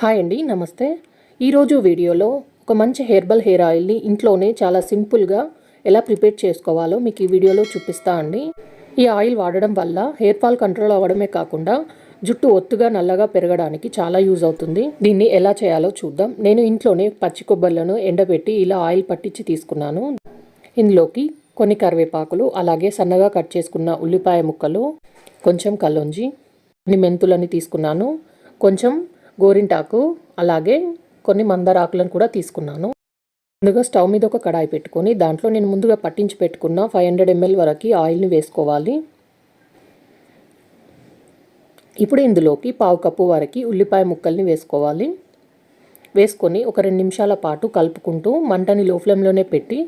Hi అండి నమస్తే. ఈరోజు వీడియోలో ఒక మంచి హెర్బల్ హెయిర్ ఆయిల్ని ఇంట్లోనే చాలా సింపుల్గా ఎలా ప్రిపేర్ చేసుకోవాలో మీకు ఈ వీడియోలో చూపిస్తా అండి. ఈ ఆయిల్ వాడడం వల్ల హెయిర్ ఫాల్ కంట్రోల్ అవ్వడమే కాకుండా జుట్టు ఒత్తుగా నల్లగా పెరగడానికి చాలా యూజ్ అవుతుంది. దీన్ని ఎలా చేయాలో చూద్దాం. నేను ఇంట్లోనే పచ్చి కొబ్బరిలను ఎండబెట్టి ఇలా ఆయిల్ పట్టించి తీసుకున్నాను. ఇందులోకి కొన్ని కరివేపాకులు అలాగే సన్నగా కట్ చేసుకున్న ఉల్లిపాయ ముక్కలు కొంచెం కల్లుంజి కొన్ని మెంతులని తీసుకున్నాను. కొంచెం గోరింటాకు అలాగే కొన్ని మందార ఆకులను కూడా తీసుకున్నాను. ముందుగా స్టవ్ మీద ఒక కడాయి పెట్టుకొని దాంట్లో నేను ముందుగా పట్టించి పెట్టుకున్న ఫైవ్ హండ్రెడ్ ఎంఎల్ వరకు ఆయిల్ని వేసుకోవాలి. ఇప్పుడు ఇందులోకి పావు కప్పు వరకు ఉల్లిపాయ ముక్కల్ని వేసుకోవాలి. వేసుకొని ఒక రెండు నిమిషాల పాటు కలుపుకుంటూ మంటని లో ఫ్లేమ్లోనే పెట్టి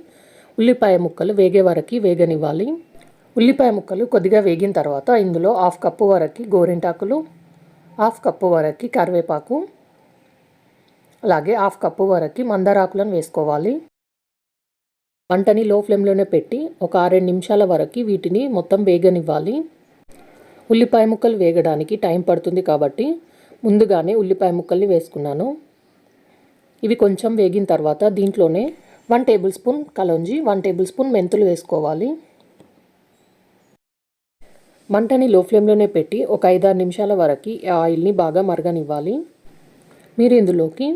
ఉల్లిపాయ ముక్కలు వేగే వరకు వేగనివ్వాలి. ఉల్లిపాయ ముక్కలు కొద్దిగా వేగిన తర్వాత ఇందులో హాఫ్ కప్పు వరకు గోరింటాకులు హాఫ్ కప్పు వరకు కరివేపాకు అలాగే హాఫ్ కప్పు వరకు మందారాకులను వేసుకోవాలి. వంటని లో ఫ్లేమ్లోనే పెట్టి ఒక ఆరేడు నిమిషాల వరకు వీటిని మొత్తం వేగనివ్వాలి. ఉల్లిపాయ ముక్కలు వేగడానికి టైం పడుతుంది కాబట్టి ముందుగానే ఉల్లిపాయ ముక్కల్ని వేసుకున్నాను. ఇవి కొంచెం వేగిన తర్వాత దీంట్లోనే one tablespoon కలొంజి one tablespoon మెంతులు వేసుకోవాలి. మంటని లో ఫ్లేమ్లోనే పెట్టి ఒక ఐదారు నిమిషాల వరకు ఆయిల్ని బాగా మరగనివ్వాలి. మీరు ఇందులోకి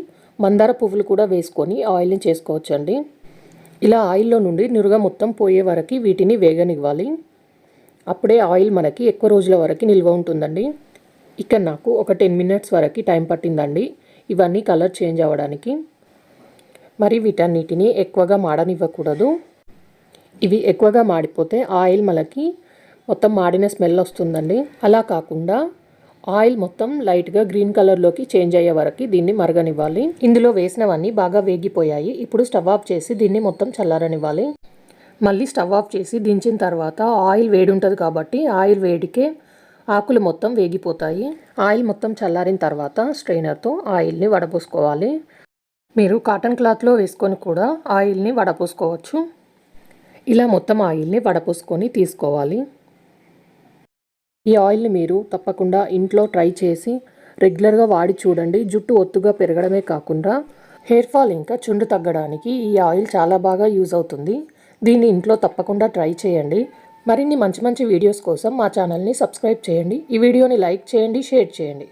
మందార పువ్వులు కూడా వేసుకొని ఆయిల్ని చేసుకోవచ్చండి. ఇలా ఆయిల్లో నుండి నురుగ మొత్తం పోయే వరకు వీటిని వేగనివ్వాలి. అప్పుడే ఆయిల్ మనకి ఎక్కువ రోజుల వరకు నిల్వ ఉంటుందండి. ఇక్కడ నాకు ఒక టెన్ మినిట్స్ వరకు టైం పట్టిందండి ఇవన్నీ కలర్ చేంజ్ అవ్వడానికి. మరి వీటన్నిటిని ఎక్కువగా మాడనివ్వకూడదు. ఇవి ఎక్కువగా మాడిపోతే ఆయిల్ మనకి మొత్తం మాడిన స్మెల్ వస్తుందండి. అలా కాకుండా ఆయిల్ మొత్తం లైట్గా గ్రీన్ కలర్లోకి చేంజ్ అయ్యే వరకు దీన్ని మరగనివ్వాలి. ఇందులో వేసినవన్నీ బాగా వేగిపోయాయి. ఇప్పుడు స్టవ్ ఆఫ్ చేసి దీన్ని మొత్తం చల్లారనివ్వాలి. మళ్ళీ స్టవ్ ఆఫ్ చేసి దించిన తర్వాత ఆయిల్ వేడి ఉంటుంది కాబట్టి ఆయిల్ వేడికే ఆకులు మొత్తం వేగిపోతాయి. ఆయిల్ మొత్తం చల్లారిన తర్వాత స్ట్రైనర్తో ఆయిల్ని వడపోసుకోవాలి. మీరు కాటన్ క్లాత్లో వేసుకొని కూడా ఆయిల్ని వడపోసుకోవచ్చు. ఇలా మొత్తం ఆయిల్ని వడపోసుకొని తీసుకోవాలి. ఈ ఆయిల్ని మీరు తప్పకుండా ఇంట్లో ట్రై చేసి రెగ్యులర్గా వాడి చూడండి. జుట్టు ఒత్తుగా పెరగడమే కాకుండా హెయిర్ ఫాల్ ఇంకా చుండు తగ్గడానికి ఈ ఆయిల్ చాలా బాగా యూజ్ అవుతుంది. దీన్ని ఇంట్లో తప్పకుండా ట్రై చేయండి. మరిన్ని మంచి మంచి వీడియోస్ కోసం మా ఛానల్ని సబ్స్క్రైబ్ చేయండి. ఈ వీడియోని లైక్ చేయండి షేర్ చేయండి.